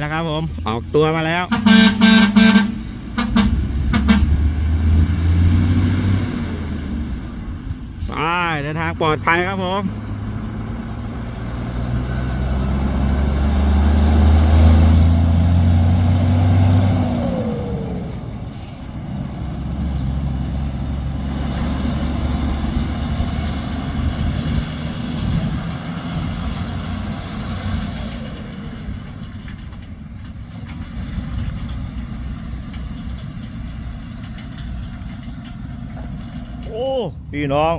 แล้วครับผม ออกตัวมาแล้ว ไปเดินทางปลอดภัยครับผม พี่น้อง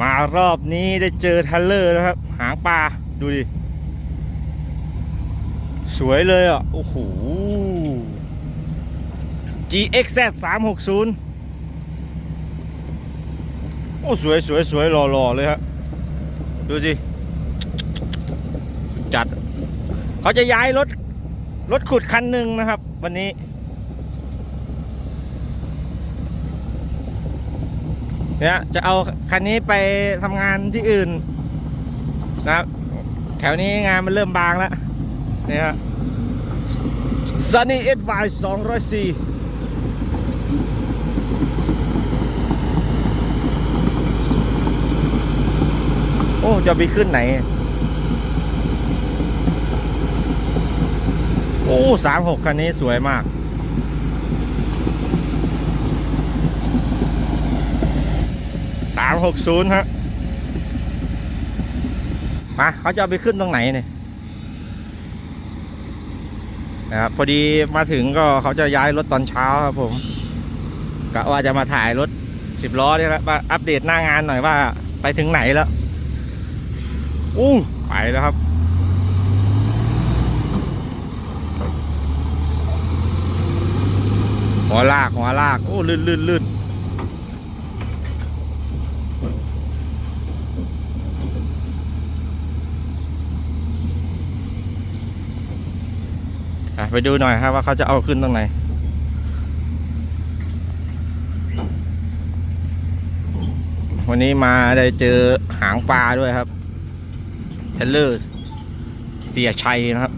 มารอบนี้ได้เจอทัลเลอร์นะครับ หางปลาดูดิ สวยเลยอะ โอ้โห GXZ 360โอ้สวยสวยสวยหล่อหล่อเลยครับดูสิจัด เขาจะย้ายรถ รถขุดคันหนึ่งนะครับ วันนี้ เนี่ยจะเอาคันนี้ไปทำงานที่อื่นนะครับแถวนี้งานมันเริ่มบางแล้วเนี่ยฮะ Sunny Advice 204โอ้ จะไปขึ้นไหน โอ้สามหกคันนี้สวยมากามหกศูนย์ฮะมาเขาจะเอาไปขึ้นตรงไหนเนี่ยนะครับพอดีมาถึงก็เขาจะย้ายรถตอนเช้าครับผมกะว่าจะมาถ่ายรถสิบล้อเนี่ยแหละมาอัปเดตหน้างานหน่อยว่าไปถึงไหนแล้วอู้ไปแล้วครับ หัวลากหัวลากโอ้ลื่นลื่นลื่น ไปดูหน่อยครับว่าเขาจะเอาขึ้นตรงไหนวันนี้มาได้เจอหางปลาด้วยครับเทเลอร์เสียชัยนะครับ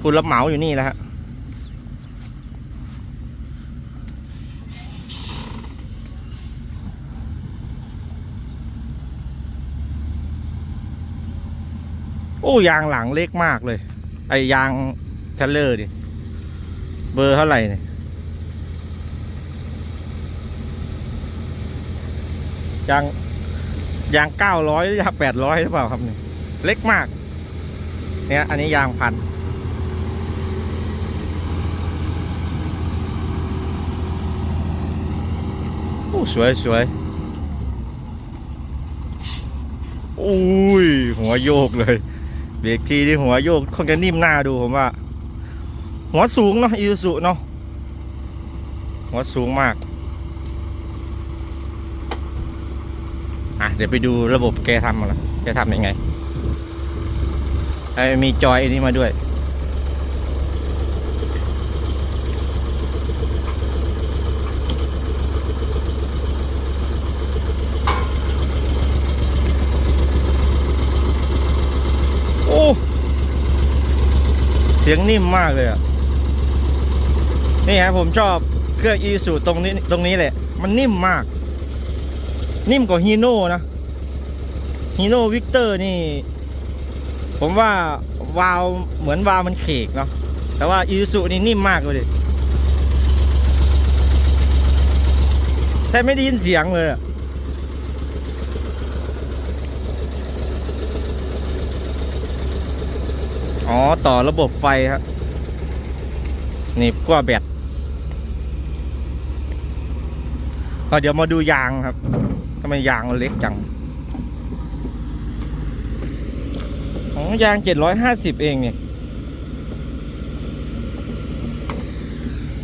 ผู้รับเหมาอยู่นี่แหละฮะโอ้ยางหลังเล็กมากเลย ไอยางเทเลอร์ดิ เบอร์เท่าไหร่เนี่ยยางยางเก้าร้อยหรือยางแปดร้อยหรือเปล่าครับเนี่ยเล็กมาก เนี่ย อันนี้ยางพันโอ้สวยสวยโอ้ย หัวโยกเลย เบรกทีที่หัวโยกคงจะนิ่มหน้าดูผมว่า หัวสูงเนาะอีซูเนาะหัวสูงมากอะเดี๋ยวไปดูระบบแกทำมาละแกทำยังไงไอ้มีจอยอันนี้มาด้วย โอ้ เสียงนิ่มมากเลยอะ นี่ฮะผมชอบเครื่องอีสูตรงนี้ตรงนี้แหละ มันนิ่มมาก นิ่มกว่าฮีโน่นะฮีโน่วิกเตอร์นี่ ผมว่าวาวเหมือนวาวมันเขกเนาะแต่ว่าอีซูนี่นิ่มมากเลยแทบไม่ได้ยินเสียงเลยอะ อ๋อต่อระบบไฟครับนี่ขั้วแบตเอาเดี๋ยวมาดูยางครับทำไมยางมันเล็กจังอ๋อยางเจ็ดร้อยห้าสิบเองเนี่ย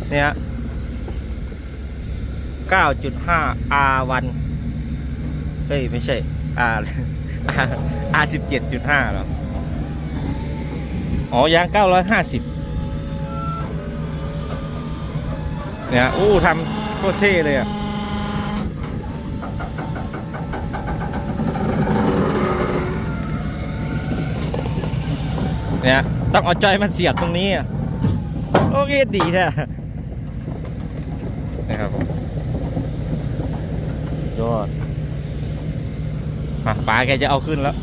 เนี่ยเก้าจุดห้า R1 เฮ้ย ไม่ใช่ R R สิบเจ็ดจุดห้าหรอ อ๋อยางเก้าร้อยห้าสิบเนี่ยอู้ทำโคตรเท่เลยอะเนี่ยต้องเอาจอยมันเสียบตรงนี้อะโอเคดีแท้นะครับผมยอดมาป๋าแกจะเอาขึ้นแล้ว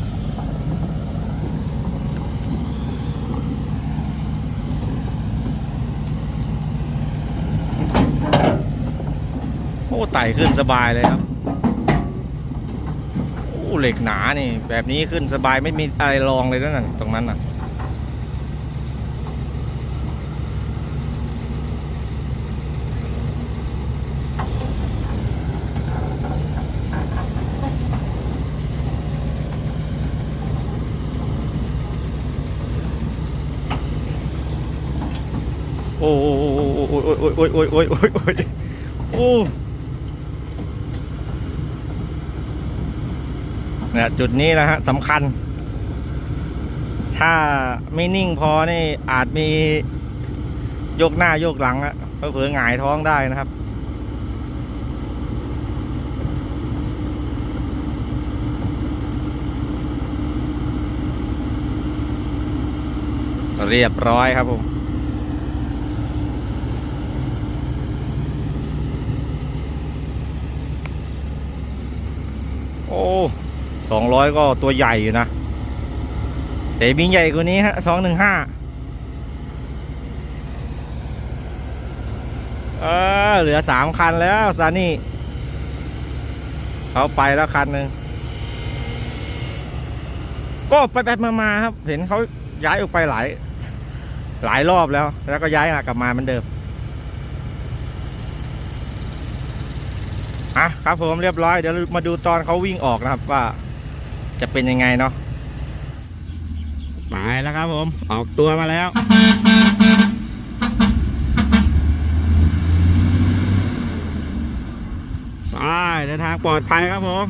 ไต่ขึ้นสบายเลยครับโอ้เหล็กหนานี่ แบบนี้ขึ้นสบายไม่มีอะไรรองเลยนั่นนะตรงนั้นน่ะโอ้โอ้โอ้โอ้โอ้โอ้โอ้โอ้โอ้โอ้โอ้โอ้ เนี่ยจุดนี้นะฮะสำคัญ ถ้าไม่นิ่งพอนี่อาจมีโยกหน้าโยกหลังอะเผลอๆหงายท้องได้นะครับเรียบร้อยครับผม โอ้ สองร้อยก็ตัวใหญ่อยู่นะ แต่มีใหญ่กว่านี้ฮะสองหนึ่งห้าเออเหลือสามคันแล้วซานี่เขาไปแล้วคันหนึ่งก็ไปไปมามาๆครับ เห็นเขาย้ายออกไปหลาย หลายรอบแล้ว แล้วก็ย้ายกลับมาเหมือนเดิมอะครับผมเรียบร้อยเดี๋ยวมาดูตอนเขาวิ่งออกนะครับว่า จะเป็นยังไงเนาะไปแล้วครับผม ออกตัวมาแล้ว ไปเดินทางปลอดภัยครับผม